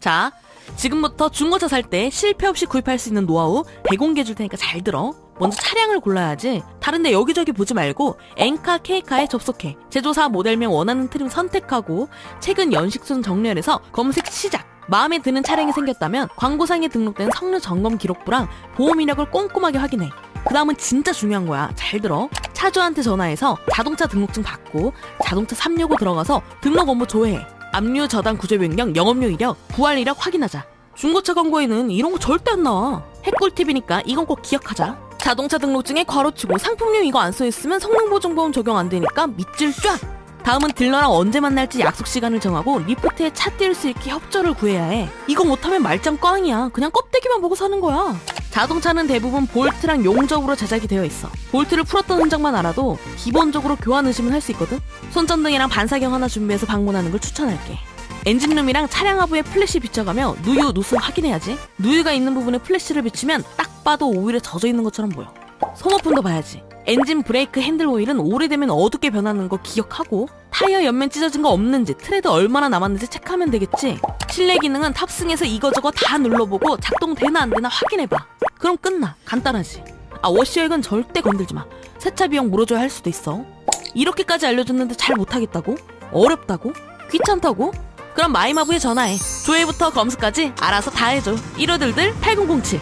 자, 지금부터 중고차 살 때 실패 없이 구입할 수 있는 노하우 대공개해 줄 테니까 잘 들어. 먼저 차량을 골라야지. 다른데 여기저기 보지 말고 엔카 K카에 접속해. 제조사 모델명 원하는 트림 선택하고 최근 연식순 정렬해서 검색 시작. 마음에 드는 차량이 생겼다면 광고상에 등록된 성능 점검 기록부랑 보험 이력을 꼼꼼하게 확인해. 그 다음은 진짜 중요한 거야. 잘 들어. 차주한테 전화해서 자동차 등록증 받고 자동차 365 들어가서 등록 업무 조회해. 압류 저당 구조 변경 영업료 이력 부활 이력 확인하자. 중고차 광고에는 이런 거 절대 안 나와. 핵꿀팁이니까 이건 꼭 기억하자. 자동차 등록증에 괄호치고 상품용 이거 안 써있으면 성능보증보험 적용 안 되니까 밑줄 쫙. 다음은 딜러랑 언제 만날지 약속 시간을 정하고 리프트에 차 띄울 수 있게 협조를 구해야 해. 이거 못하면 말짱 꽝이야. 그냥 껍데기만 보고 사는 거야. 자동차는 대부분 볼트랑 용접으로 제작이 되어 있어. 볼트를 풀었던 흔적만 알아도 기본적으로 교환 의심은 할 수 있거든. 손전등이랑 반사경 하나 준비해서 방문하는 걸 추천할게. 엔진룸이랑 차량 하부에 플래시 비춰가며 누유, 누수 확인해야지. 누유가 있는 부분에 플래시를 비추면 딱 봐도 오일에 젖어 있는 것처럼 보여. 소모품도 봐야지. 엔진 브레이크 핸들 오일은 오래되면 어둡게 변하는 거 기억하고 타이어 옆면 찢어진 거 없는지 트레드 얼마나 남았는지 체크하면 되겠지. 실내 기능은 탑승해서 이거저거 다 눌러보고 작동되나 안 되나 확인해봐. 그럼 끝나. 간단하지. 아 워시액은 절대 건들지 마. 세차 비용 물어줘야 할 수도 있어. 이렇게까지 알려줬는데 잘 못하겠다고? 어렵다고? 귀찮다고? 그럼 마이마부에 전화해. 조회부터 검수까지 알아서 다 해줘. 15들들 8007.